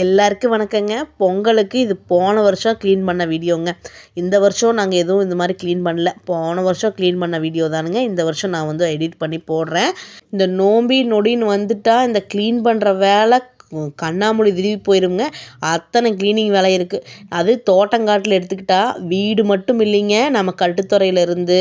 எல்லாருக்கும் வணக்கங்க. பொங்கலுக்கு இது போன வருஷம் க்ளீன் பண்ண வீடியோங்க. இந்த வருஷம் நாங்கள் எதுவும் இந்த மாதிரி க்ளீன் பண்ணல. போன வருஷம் க்ளீன் பண்ண வீடியோ தானுங்க. இந்த வருஷம் நான் வந்து எடிட் பண்ணி போடுறேன். இந்த நோம்பி நொடின்னு வந்துட்டால் இந்த க்ளீன் பண்ணுற வேலை கண்ணாமூடி திரும்பி போயிருங்க. அத்தனை க்ளீனிங் வேலை இருக்குது அது தோட்டங்காட்டில் எடுத்துக்கிட்டால் வீடு மட்டும் இல்லைங்க. நம்ம கட்டுத்துறையிலேருந்து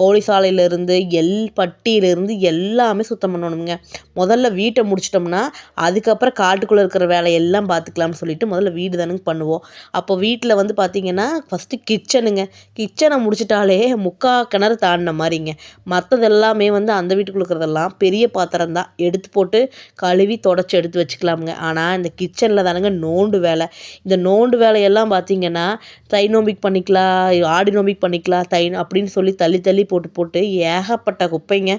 கோழி சாலையிலேருந்து எல் பட்டியிலேருந்து எல்லாமே சுத்தம் பண்ணணுங்க முதல்ல வீட்டை முடிச்சிட்டோம்னா அதுக்கப்புறம் காட்டுக்குள்ளே இருக்கிற வேலையெல்லாம் பார்த்துக்கலாம்னு சொல்லிட்டு முதல்ல வீடு தானுங்க பண்ணுவோம். அப்போ வீட்டில் வந்து பார்த்திங்கன்னா ஃபஸ்ட்டு கிச்சனுங்க கிச்சனை முடிச்சிட்டாலே முக்கா கிணறு தாண்டின மாதிரிங்க. மற்றது எல்லாமே வந்து அந்த வீட்டுக்குள்ள இருக்கிறதெல்லாம் பெரிய பாத்திரம் தான். எடுத்து போட்டு கழுவி தொடச்சி எடுத்து வச்சுக்கலாமுங்க. ஆனால் இந்த கிச்சனில் தானுங்க நோண்டு வேலை. இந்த நோண்டு வேலையெல்லாம் பார்த்திங்கன்னா தை நோம்பிக்கு பண்ணிக்கலாம் ஆடி நோம்பிக்கு பண்ணிக்கலாம் தை அப்படின்னு சொல்லி தள்ளி தள்ளி போட்டு போட்டு ஏகப்பட்ட குப்பைங்க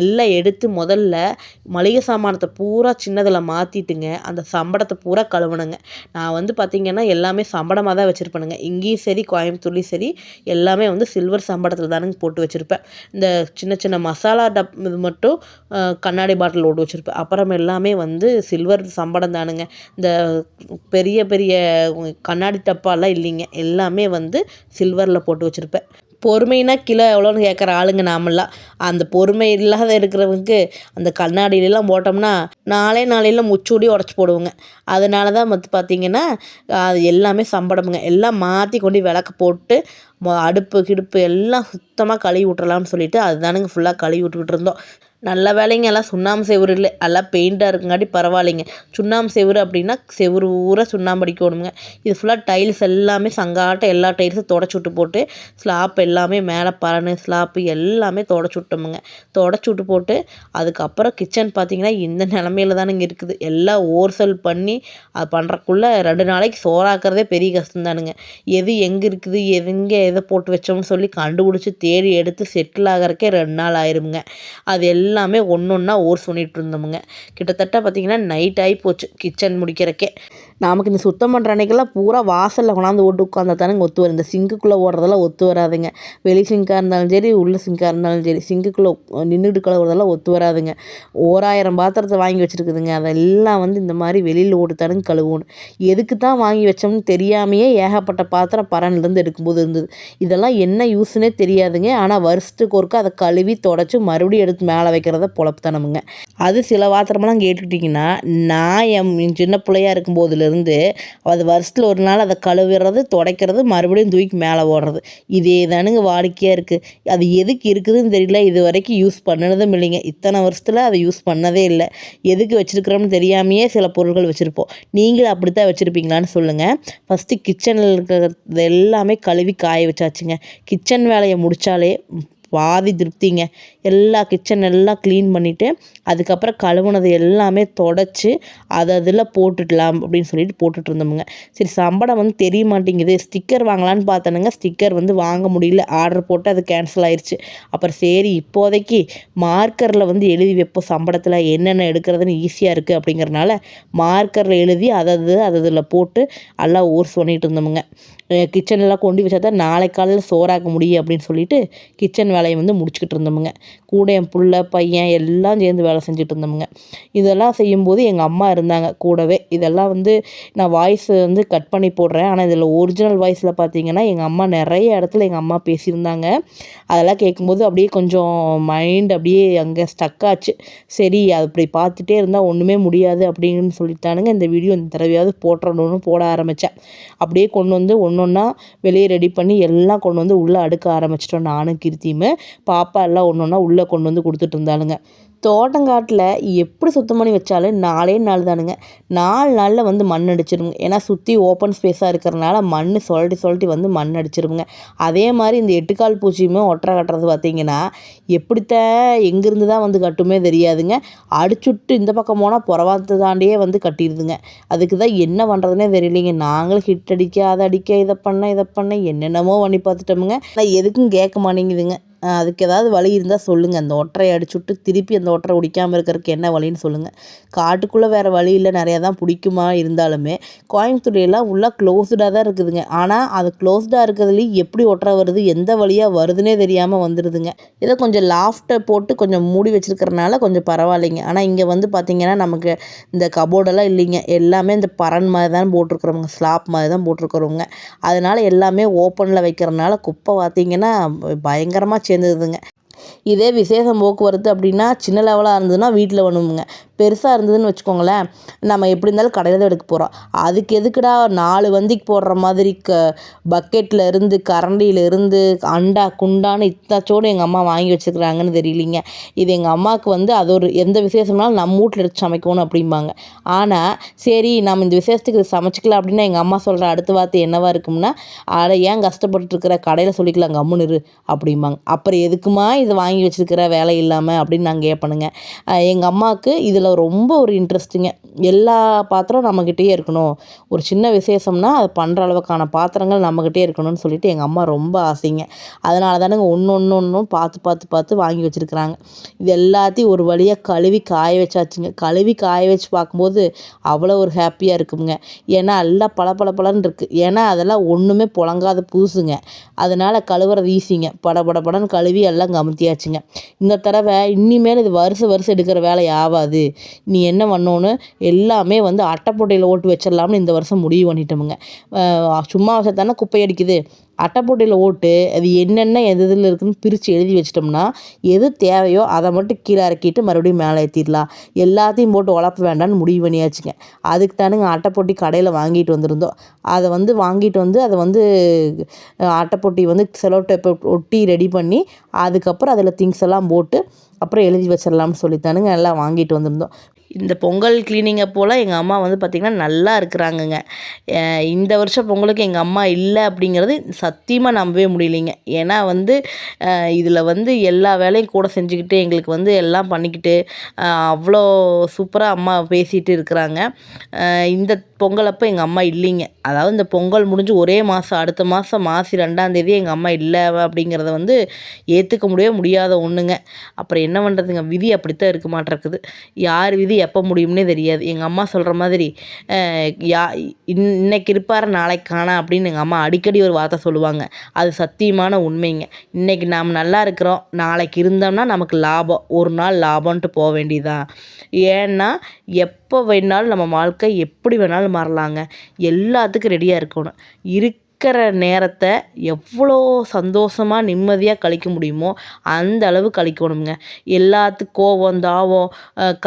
எல்லாம் எடுத்து முதல்ல மளிகை சாமானத்தை பூரா சின்னதில் மாற்றிட்டுங்க அந்த சம்படத்தை பூரா கழுவணுங்க. நான் வந்து பார்த்திங்கன்னா எல்லாமே சம்படமாக தான் வச்சுருப்பேனுங்க. இங்கேயும் சரி கோயம்புத்தூர்லேயும் சரி எல்லாமே வந்து சில்வர் சம்படத்தில் தானுங்க போட்டு வச்சுருப்பேன். இந்த சின்ன சின்ன மசாலா டப் இது மட்டும் கண்ணாடி பாட்டில் ஓட்டு வச்சுருப்பேன். அப்புறம் எல்லாமே வந்து சில்வர் சம்படம் தானுங்க இந்த பெரிய பெரிய கண்ணாடி டப்பாலாம் இல்லைங்க. எல்லாமே வந்து சில்வரில் போட்டு வச்சுருப்பேன். பொறுமைனா கிலோ எவ்வளோன்னு கேட்குற ஆளுங்க நாமெல்லாம். அந்த பொறுமை இல்லாத இருக்கிறவங்களுக்கு அந்த கண்ணாடியிலலாம் போட்டோம்னா நாளே நாளையில் முச்சூடி உடச்சி போடுவோங்க. அதனால தான் வந்து பார்த்திங்கன்னா அது எல்லாமே சம்படமுங்க. எல்லாம் மாற்றி கொண்டு விளக்கு போட்டு அடுப்பு கிடுப்பு எல்லாம் சுத்தமாக கழுவி விட்றலாம்னு சொல்லிட்டு அதுதானுங்க ஃபுல்லாக கழுவி விட்டுக்கிட்டு இருந்தோம். நல்ல வேலைங்க. எல்லாம் சுண்ணாம்பு செவுரு இல்லை. எல்லாம் பெயிண்டாக இருக்குங்காட்டி பரவாயில்லைங்க. சுண்ணாம்பு செவுரு அப்படின்னா செவுரு ஊற சுண்ணாம்பு அடிக்கணுங்க. இது ஃபுல்லாக டைல்ஸ் எல்லாமே சங்காட்ட எல்லா டைல்ஸும் தொடச்சி விட்டு போட்டு ஸ்லாப் எல்லாமே மேலே பரணு ஸ்லாப்பு எல்லாமே தொடச்சி விட்டோமுங்க. தொடச்சி விட்டு போட்டு அதுக்கப்புறம் கிச்சன் பார்த்திங்கன்னா இந்த நிலமையில தானுங்க இருக்குது. எல்லாம் ஓர்சல் பண்ணி அது பண்ணுறக்குள்ளே ரெண்டு நாளைக்கு சோறாக்குறதே பெரிய கஷ்டம் தானுங்க எது எங்கே இருக்குது எங்கே எதை போட்டு வச்சோம்னு சொல்லி கண்டுபிடிச்சி தேடி எடுத்து செட்டில் ஆகிறக்கே ரெண்டு நாள் ஆயிருமுங்க. அது எல்லாமே ஒன்று ஒன்றா ஓர் சொன்னிட்டு இருந்தோமுங்க. கிட்டத்தட்ட பார்த்திங்கன்னா நைட் ஆகி போச்சு கிச்சன் முடிக்கிறக்கே. நமக்கு இந்த சுத்தம் பண்ணுற அன்றைக்கெல்லாம் பூரா வாசலில் கொண்டாந்து ஓட்டு உட்காந்தா தானுங்க ஒத்து வரும். இந்த சிங்குக்குள்ளே ஓடுறதெல்லாம் ஒத்து வராதுங்க. வெளி சிங்காக இருந்தாலும் சரி உள்ள சிங்காக இருந்தாலும் சரி சிங்குக்குள்ளே நின்றுட்டு கழுவுறதெல்லாம் ஒத்து வராதுங்க. ஓராயிரம் பாத்திரத்தை வாங்கி வச்சுருக்குதுங்க. அதெல்லாம் வந்து இந்த மாதிரி வெளியில் ஓட்டு தானுங்க கழுவணும். எதுக்கு தான் வாங்கி வச்சோம்னு தெரியாமையே ஏகப்பட்ட பாத்திரம் பரன்லேருந்து எடுக்கும்போது இருந்தது. இதெல்லாம் என்ன யூஸ்னே தெரியாதுங்க. ஆனால் வருஷத்துக்கு ஒருக்கா அதை கழுவி தொடச்சி மறுபடியும் எடுத்து மேலே வைக்கிறத பொழப்புத்தனமுங்க. அது சில பாத்திரமெல்லாம் கேட்டுக்கிட்டிங்கன்னா நான் என் சின்ன பிள்ளையா இருக்கும்போதுல இருந்து அது வருஷத்தில் ஒரு நாள் அதை கழுவுறது துடைக்கிறது மறுபடியும் தூக்கி மேலே ஓடுறது. இதே தானுங்க வாடிக்கையாக இருக்குது அது எதுக்கு இருக்குதுன்னு தெரியல. இது வரைக்கும் யூஸ் பண்ணினதும் இல்லைங்க. இத்தனை வருஷத்தில் அதை யூஸ் பண்ணதே இல்லை. எதுக்கு வச்சுருக்குறோம்னு தெரியாமையே சில பொருட்கள் வச்சுருப்போம். நீங்களும் அப்படி தான் வச்சுருப்பீங்களான்னு சொல்லுங்கள் ஃபஸ்ட்டு கிச்சனில் இருக்கிறது எல்லாமே கழுவி காய வச்சாச்சுங்க. கிச்சன் வேலையை முடித்தாலே பாதி திருப்திங்க. எல்லா கிச்சன் எல்லாம் க்ளீன் பண்ணிவிட்டு அதுக்கப்புறம் கழுவுனது எல்லாமே தொடச்சி அதை அதில் போட்டுடலாம் அப்படின்னு சொல்லிட்டு போட்டுட்டு இருந்தோமுங்க. சரி சம்பளம் வந்து தெரிய மாட்டேங்குது. ஸ்டிக்கர் வாங்கலான்னு பார்த்தனுங்க. ஸ்டிக்கர் வந்து வாங்க முடியல. ஆர்டர் போட்டு அது கேன்சல் ஆயிடுச்சு அப்புறம் சரி இப்போதைக்கு மார்க்கரில் வந்து எழுதி வைப்போம். சம்பளத்தில் என்னென்ன எடுக்கிறதுன்னு ஈஸியாக இருக்குது அப்படிங்கிறனால மார்க்கரில் எழுதி அதை அது அதில் போட்டு எல்லாம் ஓர்ஸ் பண்ணிகிட்டு இருந்தோமுங்க. கிச்சன்லாம் கொண்டு வச்சா தான் நாளை காலையில் சோறாக்க முடியும் அப்படின்னு சொல்லிட்டு கிச்சன் வேலையை வந்து முடிச்சுக்கிட்டு இருந்தோமுங்க. கூட என் பிள்ளை பையன் எல்லாம் சேர்ந்து வேலை செஞ்சுட்டு இருந்தோமுங்க. இதெல்லாம் செய்யும்போது எங்கள் அம்மா இருந்தாங்க கூடவே. இதெல்லாம் வந்து நான் வாய்ஸ் வந்து கட் பண்ணி போடுறேன். ஆனால் இதில் ஒரிஜினல் வாய்ஸில் பார்த்தீங்கன்னா எங்கள் அம்மா நிறைய இடத்துல எங்கள் அம்மா பேசியிருந்தாங்க. அதெல்லாம் கேட்கும்போது அப்படியே கொஞ்சம் மைண்ட் அப்படியே அங்கே ஸ்டக் ஆச்சு. சரி அது அப்படி பார்த்துட்டே இருந்தால் ஒன்றுமே முடியாது அப்படின்னு சொல்லிட்டானுங்க. இந்த வீடியோ இந்த தடவையாவது போட்டுறணும்னு போட ஆரம்பித்தேன் அப்படியே கொண்டு வந்து ஒன்று ஒன்றா வெளியே ரெடி பண்ணி எல்லாம் கொண்டு வந்து உள்ளே அடுக்க ஆரம்பிச்சிட்டோம். நானும் கீர்த்தியுமே. பாப்பா எல்லாம் ஒன்று ஒன்றா உள்ளே கொண்டு வந்து கொடுத்துட்டு இருந்தாளுங்க தோட்டங்காட்டில் எப்படி சுத்தம் பண்ணி வச்சாலும் நாலே நாள் தானுங்க. நாலு நாளில் வந்து மண் அடிச்சிருங்க. ஏன்னா சுற்றி ஓப்பன் ஸ்பேஸாக இருக்கிறனால மண் சொல்லிட்டு சொல்லிட்டு வந்து மண் அடிச்சிருங்க அதே மாதிரி இந்த எட்டுக்கால் பூச்சியுமே ஒற்றை கட்டுறது பார்த்திங்கன்னா எப்படித்தான் எங்கேருந்து தான் வந்து கட்டுமே தெரியாதுங்க. அடிச்சுட்டு இந்த பக்கம் போனால் புறவாத்து தாண்டியே வந்து கட்டிடுதுங்க. அதுக்கு தான் என்ன பண்ணுறதுனே தெரியலைங்க. நாங்களும் ஹிட் அடிக்க அதை அடிக்க இதை பண்ண இதை பண்ண என்னென்னமோ பண்ணி பார்த்துட்டோமுங்க. நான் எதுக்கும் கேட்க மாட்டேங்குதுங்க. அதுக்கு ஏதாவது வழி இருந்தால் சொல்லுங்கள் அந்த ஒற்றையை அடிச்சுட்டு திருப்பி அந்த ஒற்றை உடிக்காமல் இருக்கிறதுக்கு என்ன வழின்னு சொல்லுங்கள் காட்டுக்குள்ளே வேறு வழி இல்லை. நிறையா தான் பிடிக்குமா இருந்தாலுமே கோயம்புத்தூர் எல்லாம் க்ளோஸ்டாக தான் இருக்குதுங்க. ஆனால் அது க்ளோஸ்டாக இருக்கிறதுலையும் எப்படி ஒற்றை வருது எந்த வழியாக வருதுன்னே தெரியாமல் வந்துடுதுங்க இதை கொஞ்சம் லாஃப்ட்டை போட்டு கொஞ்சம் மூடி வச்சுருக்கிறனால கொஞ்சம் பரவாயில்லைங்க. ஆனால் இங்கே வந்து பார்த்திங்கன்னா நமக்கு இந்த கபோர்டெல்லாம் இல்லைங்க. எல்லாமே இந்த பரன் மாதிரி தான் போட்டிருக்குறோங்க ஸ்லாப் மாதிரி தான் போட்டிருக்குறோங்க அதனால் எல்லாமே ஓப்பனில் வைக்கிறனால குப்பை பார்த்திங்கன்னா பயங்கரமாக சேர்ந்துருதுங்க. இதே விசேஷம் போக்குவரத்து அப்படின்னா சின்ன லெவலாக இருந்ததுன்னா வீட்டில் பண்ணுவோங்க பெருசாக இருந்ததுன்னு வச்சுக்கோங்களேன் நம்ம எப்படி இருந்தாலும் கடையில் தான் எடுக்க போகிறோம் அதுக்கு எதுக்குடா நாலு வந்திக்கு போடுற மாதிரி க பக்கெட்டில் இருந்து கரண்டியில் இருந்து அண்டா குண்டான்னு இத்தாச்சோடு எங்கள் அம்மா வாங்கி வச்சுருக்குறாங்கன்னு தெரியலிங்க. இது எங்கள் அம்மாவுக்கு வந்து அது ஒரு எந்த விசேஷம்னாலும் நம்ம வீட்ல எடுத்து சமைக்கணும் அப்படிம்பாங்க. ஆனால் சரி நம்ம இந்த விசேஷத்துக்கு சமைச்சிக்கலாம் அப்படின்னா எங்கள் அம்மா சொல்கிற அடுத்த வார்த்தை என்னவாக இருக்கும்னா அதை ஏன் கஷ்டப்பட்டு இருக்கிற? கடையில் சொல்லிக்கலாம் கம்முன்னு இரு அப்படிம்பாங்க. அப்புறம் எதுக்குமா இதை வாங்கி வச்சுருக்கிற வேலை இல்லாமல் அப்படின்னு நான் கேட்பேனுங்க. எங்கள் அம்மாவுக்கு இதில் ரொம்ப ஒரு இன்ட்ரெஸ்ட்டுங்க எல்லா பாத்திரம் நம்மக்கிட்டேயே இருக்கணும். ஒரு சின்ன விசேஷம்னா அது பண்ணுற அளவுக்கான பாத்திரங்கள் நம்மக்கிட்டே இருக்கணும்னு சொல்லிட்டு எங்கள் அம்மா ரொம்ப ஆசைங்க. அதனால தானுங்க ஒன்று ஒன்று ஒன்றும் பார்த்து பார்த்து பார்த்து வாங்கி வச்சுருக்குறாங்க. இது எல்லாத்தையும் ஒரு வழியாக கழுவி காய வச்சாச்சுங்க. கழுவி காய வச்சு பார்க்கும்போது அவ்வளோ ஒரு ஹாப்பியாக இருக்குங்க. ஏன்னா எல்லாம் பல பல பலன்னு இருக்குது ஏன்னா அதெல்லாம் ஒன்றுமே புழங்காத புதுசுங்க. அதனால் கழுவுறது ஈஸிங்க பட பட படன்னு கழுவி எல்லாம் கமுத்தியாச்சுங்க. இந்த தடவை இனிமேல் இது வருஷம் வருஷம் எடுக்கிற வேலை ஆகாது நீ என்ன பண்ணோன்னு எல்லாமே வந்து அட்டைப்பொட்டையில் ஓட்டு வச்சிடலாம்னு இந்த வருஷம் முடிவு பண்ணிட்டோமுங்க. சும்மா வசத்தானே குப்பை அடிக்குது அட்டைப்பொட்டியில் ஓட்டு அது என்னென்ன எது இதில் இருக்குதுன்னு பிரித்து எழுதி வச்சிட்டோம்னா எது தேவையோ அதை மட்டும் கீழே இறக்கிட்டு மறுபடியும் மேலே ஏற்றிடலாம் எல்லாத்தையும் போட்டு உழப்ப வேண்டாம்னு முடிவு பண்ணியாச்சுங்க. அதுக்கு தானுங்க அட்டைப்பொட்டி கடையில் வாங்கிட்டு வந்திருந்தோம். அதை வந்து வாங்கிட்டு வந்து அதை வந்து அட்டைப்பொட்டி வந்து செலோ டேப்பை ஒட்டி ரெடி பண்ணி அதுக்கப்புறம் அதில் திங்ஸ் எல்லாம் போட்டு அப்புறம் எழுதி வச்சிடலாம்னு சொல்லித்தானுங்க. எல்லாம் வாங்கிட்டு வந்திருந்தோம். இந்த பொங்கல் க்ளீனிங்கை அப்போலாம் எங்கள் அம்மா வந்து பார்த்திங்கன்னா நல்லா இருக்கிறாங்கங்க. இந்த வருஷம் பொங்கலுக்கு எங்கள் அம்மா இல்லை அப்படிங்கிறது சத்தியமாக நம்பவே முடியலைங்க. ஏன்னா வந்து இதில் வந்து எல்லா வேலையும் கூட செஞ்சுக்கிட்டு எங்களுக்கு வந்து எல்லாம் பண்ணிக்கிட்டு அவ்வளோ சூப்பராக அம்மா பேசிகிட்டு இருக்கிறாங்க. இந்த பொங்கல் அப்போ எங்கள் அம்மா இல்லைங்க. அதாவது இந்த பொங்கல் முடிஞ்சு ஒரே மாதம் அடுத்த மாதம் மாசி ரெண்டாந்தேதி எங்கள் அம்மா இல்லை அப்படிங்கிறத வந்து ஏற்றுக்க முடியவே முடியாத ஒன்றுங்க அப்புறம் என்ன பண்ணுறதுங்க விதி அப்படித்தான் இருக்க மாட்டேருக்குது. யார் விதி எப்போ முடியும்னே தெரியாது. எங்கள் அம்மா சொல்கிற மாதிரி யா இன் இன்னைக்கு இருப்பார் நாளைக்கு காணா அப்படின்னு எங்கள் அம்மா அடிக்கடி ஒரு வார்த்தை சொல்லுவாங்க. அது சத்தியமான உண்மைங்க. இன்றைக்கி நாம் நல்லா இருக்கிறோம் நாளைக்கு இருந்தோம்னா நமக்கு லாபம். ஒரு நாள் லாபம்ன்ட்டு போக வேண்டியதா ஏன்னா எப்போ வேணாலும் நம்ம வாழ்க்கை எப்படி வேணாலும் மாறலாங்க. எல்லாத்துக்கும் ரெடியாக இருக்கணும். இருக்கிற நேரத்தை எவ்வளோ சந்தோஷமாக நிம்மதியாக கழிக்க முடியுமோ அந்த அளவு கழிக்கணுங்க எல்லாத்துக்கும் கோவம் தாவம்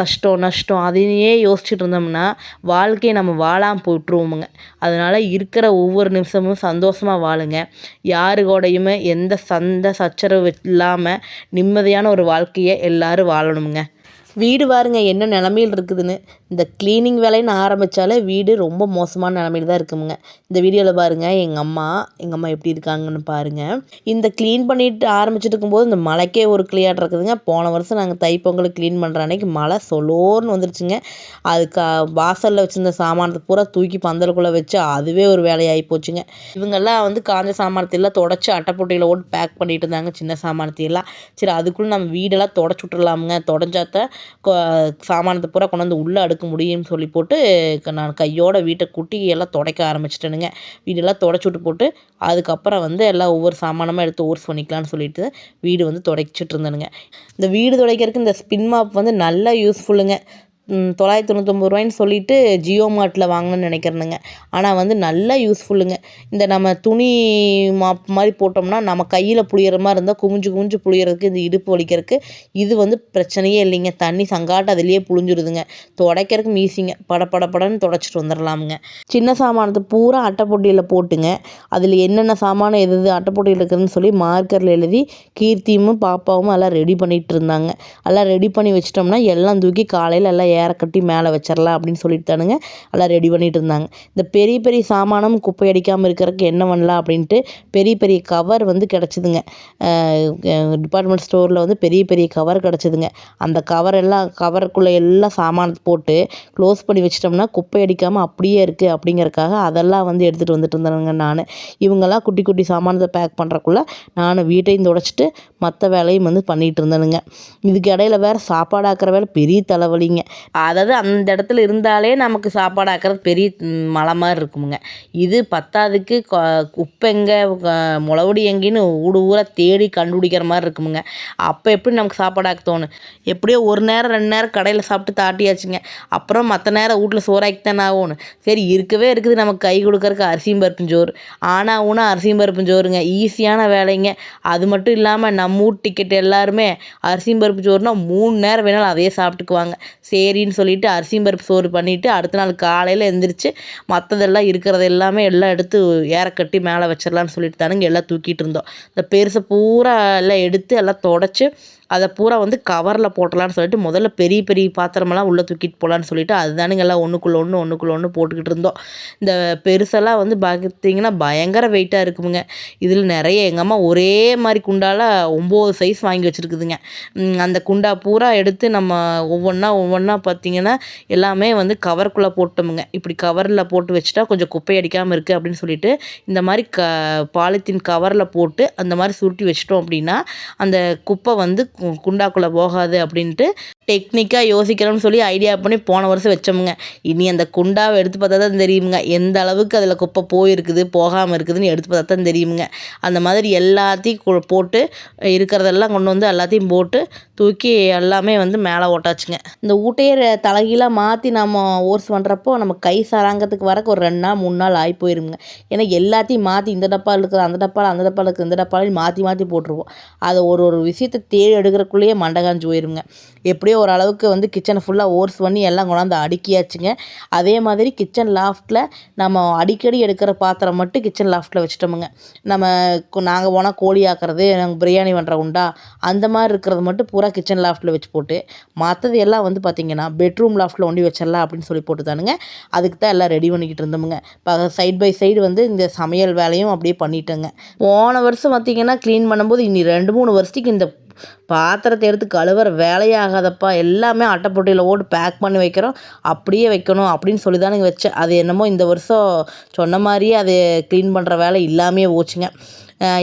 கஷ்டம் நஷ்டம் அதையே யோசிச்சுட்டு இருந்தோம்னா வாழ்க்கையை நம்ம வாழாமல் போட்டுருவோமுங்க. அதனால் இருக்கிற ஒவ்வொரு நிமிஷமும் சந்தோஷமாக வாழுங்க. யாருகோடையுமே எந்த சண்டை சச்சரவு இல்லாமல் நிம்மதியான ஒரு வாழ்க்கையை எல்லோரும் வாழணுங்க வீடு பாருங்க என்ன நிலமையில் இருக்குதுன்னு. இந்த க்ளீனிங் வேலைன்னு ஆரம்பித்தாலே வீடு ரொம்ப மோசமான நிலமையில தான் இருக்குமுங்க. இந்த வீடியோவில் பாருங்கள் எங்கள் அம்மா எங்கள் அம்மா எப்படி இருக்காங்கன்னு பாருங்கள் இந்த க்ளீன் பண்ணிட்டு ஆரம்பிச்சுட்டு இருக்கும்போது இந்த மழைக்கே ஒரு கிளியாட் இருக்குதுங்க. போன வருஷம் நாங்கள் தைப்பொங்கல் க்ளீன் பண்ணுற அன்னைக்கு மழை சொலோர்னு வந்துருச்சுங்க. அதுக்கு வாசலில் வச்சுருந்த சாமானத்தை பூரா தூக்கி பந்தலுக்குள்ளே வச்சு அதுவே ஒரு வேலையாகி போச்சுங்க. இவங்கெல்லாம் வந்து காஞ்ச சாமானத்தையெல்லாம் தொடச்சி அட்டைப்பொட்டியில் ஓட்டு பேக் பண்ணிட்டு இருந்தாங்க சின்ன சாமானத்தையெல்லாம். சரி அதுக்குள்ளே நம்ம வீடெல்லாம் தொடச்சி விட்டுறலாமுங்க. தொடஞ்சாத்தான் சாமானத்தை பூரா கொண்டு வந்து உள்ளே அடுக்க முடியும்னு சொல்லி போட்டு க- நான் கையோட வீட்டை கூட்டி எல்லாம் துடைக்க ஆரம்பிச்சிட்டேனுங்க. வீடெல்லாம் தொடச்சி விட்டு போட்டு அதுக்கப்புறம் வந்து எல்லாம் ஒவ்வொரு சாமானமாக எடுத்து ஓர்ஸ் பண்ணிக்கலாம்னு சொல்லிட்டு வீடு வந்து துடைச்சிட்டு இருந்தேனுங்க. இந்த வீடு துடைக்கிறதுக்கு இந்த ஸ்பின் மாப் வந்து நல்லா யூஸ்ஃபுல்லுங்க தொள்ளாயிரத்தி தொண்ணூத்தொம்பது ரூபாய்ன்னு சொல்லிட்டு ஜியோ மார்ட்டில் வாங்கினேன்னு நினைக்கிறேனுங்க. ஆனால் வந்து நல்லா யூஸ்ஃபுல்லுங்க. இந்த நம்ம துணி மாப் மாதிரி போட்டோம்னா நம்ம கையில் புளியிற மாதிரி இருந்தால் குமிஞ்சு குமிஞ்சு புளியறதுக்கு இந்த இடுப்பு வலிக்கிறதுக்கு இது வந்து பிரச்சனையே இல்லைங்க. தண்ணி சங்காட்டம் அதுலேயே புழிஞ்சிருதுங்க. துடைக்கிறதுக்கு ஈஸிங்க பட பட படன்னு துடைச்சிட்டு வந்துடலாமுங்க சின்ன சாமானத்தை பூரா அட்டைப்பொட்டியில் போட்டுங்க. அதில் என்னென்ன சாமானம் எது எது அட்டைப்பொட்டியில் இருக்குதுன்னு சொல்லி மார்க்கரில் எழுதி கீர்த்தியும் பாப்பாவும் எல்லாம் ரெடி பண்ணிகிட்டு இருந்தாங்க. எல்லாம் ரெடி பண்ணி வச்சிட்டோம்னா எல்லாம் தூக்கி காலையில் எல்லாம் ஏற கட்டி மேலே வச்சிடலாம் அப்படின்னு சொல்லிட்டு தானுங்க எல்லாம் ரெடி பண்ணிட்டு இருந்தாங்க இந்த பெரிய பெரிய சாமானும் குப்பை அடிக்காமல் இருக்கிறதுக்கு என்ன பண்ணலாம் அப்படின்ட்டு பெரிய பெரிய கவர் வந்து கிடச்சிதுங்க. டிபார்ட்மெண்ட் ஸ்டோரில் வந்து பெரிய பெரிய கவர் கிடச்சிதுங்க. அந்த கவர் எல்லாம் கவருக்குள்ளே எல்லாம் சாமானத்தை போட்டு க்ளோஸ் பண்ணி வச்சிட்டோம்னா குப்பை அடிக்காமல் அப்படியே இருக்குது அப்படிங்கிறக்காக அதெல்லாம் வந்து எடுத்துகிட்டு வந்துட்டு இருந்தேனுங்க நான். இவங்கெல்லாம் குட்டி குட்டி சாமானத்தை பேக் பண்ணுறக்குள்ள நான் வீட்டையும் துடைச்சிட்டு மற்ற வேலையும் வந்து பண்ணிகிட்டு இருந்தேனுங்க. இதுக்கு இடையில வேறு சாப்பாடு ஆக்கிற வேலை பெரிய தலைவலிங்க. அதாவது அந்த இடத்துல இருந்தாலே நமக்கு சாப்பாடு ஆக்கிறது பெரிய மலை மாதிரி இருக்குமுங்க. இது பத்தாதுக்கு உப்பு எங்கே முளவுடி எங்கேன்னு ஊடு ஊராக தேடி கண்டுபிடிக்கிற மாதிரி இருக்குமுங்க. அப்போ எப்படி நமக்கு சாப்பாடு ஆக்க தோணும்? எப்படியோ ஒரு நேரம் ரெண்டு நேரம் கடையில் சாப்பிட்டு தாட்டியாச்சுங்க. அப்புறம் மற்ற நேரம் வீட்டில் சோறாக்கி தானே ஆகணும். சரி இருக்கவே இருக்குது நமக்கு கை கொடுக்கறக்கு அரிசியும் பருப்பும் சோறு. ஆனால் ஊனா அரிசியும் பருப்பும் சோறுங்க. ஈஸியான வேலைங்க. அது மட்டும் இல்லாமல் நம்ம ஊர் டிக்கெட் எல்லாருமே அரிசியும் பருப்பு சோறுனா மூணு நேரம் வேணாலும் அதே சாப்பிட்டுக்குவாங்க. சரி சரின்னு சொல்லிட்டு அரிசியும் பருப்பு சோறு பண்ணிவிட்டு அடுத்த நாள் காலையில் எழுந்திரிச்சு மற்றதெல்லாம் இருக்கிறது எல்லாமே எல்லாம் எடுத்து ஏற கட்டி மேலே வச்சிடலான்னு சொல்லிட்டு தானுங்க எல்லாம் தூக்கிட்டு இருந்தோம். இந்த பெருசை பூரா எல்லாம் எடுத்து எல்லாம் தொடச்சி அதை பூரா வந்து கவரில் போட்டலான்னு சொல்லிட்டு முதல்ல பெரிய பெரிய பாத்திரமெல்லாம் உள்ளே தூக்கிட்டு போகலான்னு சொல்லிட்டு அதுதானுங்க எல்லாம் ஒன்றுக்குள்ள ஒன்று ஒன்றுக்குள்ள ஒன்று போட்டுக்கிட்டு இருந்தோம். இந்த பெருசெல்லாம் வந்து பார்த்தீங்கன்னா பயங்கர வெயிட்டாக இருக்குமுங்க. இதில் நிறைய எங்கள் அம்மா ஒரே மாதிரி குண்டால ஒம்பது சைஸ் வாங்கி வச்சுருக்குதுங்க. அந்த குண்டா பூரா எடுத்து நம்ம ஒவ்வொன்றா ஒவ்வொன்றா பார்த்தீங்கன்னா எல்லாமே வந்து கவருக்குள்ளே போட்டோமுங்க. இப்படி கவரில் போட்டு வச்சுட்டா கொஞ்சம் குப்பை அடிக்காமல் இருக்குது அப்படின்னு சொல்லிட்டு இந்த மாதிரி க பாலித்தீன் கவரில் போட்டு அந்த மாதிரி சுருட்டி வச்சிட்டோம் அப்படின்னா அந்த குப்பை வந்து குண்டாக்குள்ளே போகாது அப்படின்ட்டு டெக்னிக்காக யோசிக்கிறோம்னு சொல்லி ஐடியா பண்ணி போன வருஷம் வச்சோமுங்க. இனி அந்த குண்டாவை எடுத்து பார்த்தா தான் தெரியுமுங்க. எந்த அளவுக்கு அதில் குப்பை போயிருக்குது போகாமல் இருக்குதுன்னு எடுத்து பார்த்தா தான் தெரியுமுங்க. அந்த மாதிரி எல்லாத்தையும் போட்டு இருக்கிறதெல்லாம் கொண்டு வந்து எல்லாத்தையும் போட்டு தூக்கி எல்லாமே வந்து மேலே ஓட்டாச்சுங்க. இந்த ஊட்டையே தலைகீழாக மாற்றி நம்ம ஓர்ஸ் பண்ணுறப்போ நம்ம கை சராங்கத்துக்கு வரக்கு ஒரு ரெண்டு நாள் மூணு நாள் ஆகி போயிருங்க ஏன்னா எல்லாத்தையும் மாற்றி இந்த டப்பாவில் இருக்குது அந்த டப்பாவில் அந்த டப்பாவில் இருக்குது இந்த டப்பாவில் மாற்றி மாற்றி போட்டுருவோம். அதை ஒரு ஒரு விஷயத்தை தேடி எடுக்கிறக்குள்ளேயே மண்டை காஞ்சி போயிருங்க அப்படியே ஓரளவுக்கு வந்து கிச்சனை ஃபுல்லாக ஓர்ஸ் பண்ணி எல்லாம் கொண்டாந்து அடுக்கியாச்சுங்க. அதே மாதிரி கிச்சன் லாஃப்ட்டில் நம்ம அடிக்கடி எடுக்கிற பாத்திரம் மட்டும் கிச்சன் லாஃப்ட்டில் வச்சுட்டோமுங்க. நம்ம நாங்கள் போனால் கோழி ஆக்குறது நாங்கள் பிரியாணி பண்ணுற உண்டா அந்த மாதிரி இருக்கிறது மட்டும் பூரா கிச்சன் லாஃப்ட்டில் வச்சு போட்டு மற்றது எல்லாம் வந்து பார்த்திங்கன்னா பெட்ரூம் லாஃப்ட்டில் ஒண்டி வச்சிடலாம் அப்படின்னு சொல்லி போட்டுதானுங்க. அதுக்கு தான் எல்லாம் ரெடி பண்ணிக்கிட்டு இருந்தோமுங்க. இப்போ சைட் பை சைடு வந்து இந்த சமையல் வேலையும் அப்படியே பண்ணிட்டேங்க. போன வருஷம் பார்த்திங்கன்னா க்ளீன் பண்ணும்போது இனி ரெண்டு மூணு வருஷத்துக்கு இந்த பாத்திரத்தை எடுத்து கழுவுற வேலையே ஆகாதப்பா எல்லாமே அட்டைப்பொட்டியில் ஓட்டு பேக் பண்ணி வைக்கிறோம். அப்படியே வைக்கணும் அப்படின்னு சொல்லி தானுங்க வச்சேன் அது என்னமோ இந்த வருஷம் சொன்ன மாதிரியே அது க்ளீன் பண்ணுற வேலை இல்லாமையே போச்சுங்க.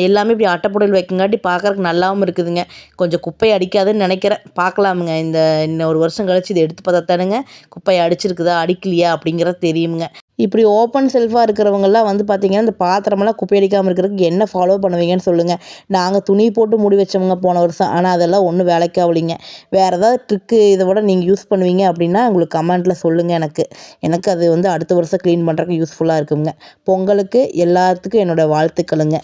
எல்லாமே இப்படி அட்டைப்பொடியில் வைக்கங்காட்டி பார்க்குறக்கு நல்லாவும் இருக்குதுங்க. கொஞ்சம் குப்பை அடிக்காதுன்னு நினைக்கிறேன். பார்க்கலாமுங்க இந்த இன்னும் ஒரு வருஷம் கழிச்சு இதை எடுத்து பார்த்தா தானுங்க குப்பையை அடிச்சிருக்குதா அடிக்கலையா அப்படிங்கிறது தெரியுமுங்க. இப்படி ஓப்பன் செல்ஃபாக இருக்கிறவங்கெல்லாம் வந்து பார்த்திங்கன்னா இந்த பாத்திரமெல்லாம் குப்பையடிக்காமல் இருக்கிறதுக்கு என்ன ஃபாலோ பண்ணுவீங்கன்னு சொல்லுங்கள் நாங்கள் துணி போட்டு முடி வச்சவங்க போன வருஷம். ஆனால் அதெல்லாம் ஒன்றும் வேலைக்கு ஆகலிங்க. வேறு ஏதாவது ட்ரிக்கு இதை விட நீங்கள் யூஸ் பண்ணுவீங்க அப்படின்னா உங்களுக்கு கமெண்ட்டில் சொல்லுங்கள் எனக்கு. எனக்கு அது வந்து அடுத்த வருஷம் க்ளீன் பண்ணுறதுக்கு யூஸ்ஃபுல்லாக இருக்குங்க. பொங்கலுக்கு எல்லாத்துக்கும் என்னோடய வாழ்த்துக்களுங்க.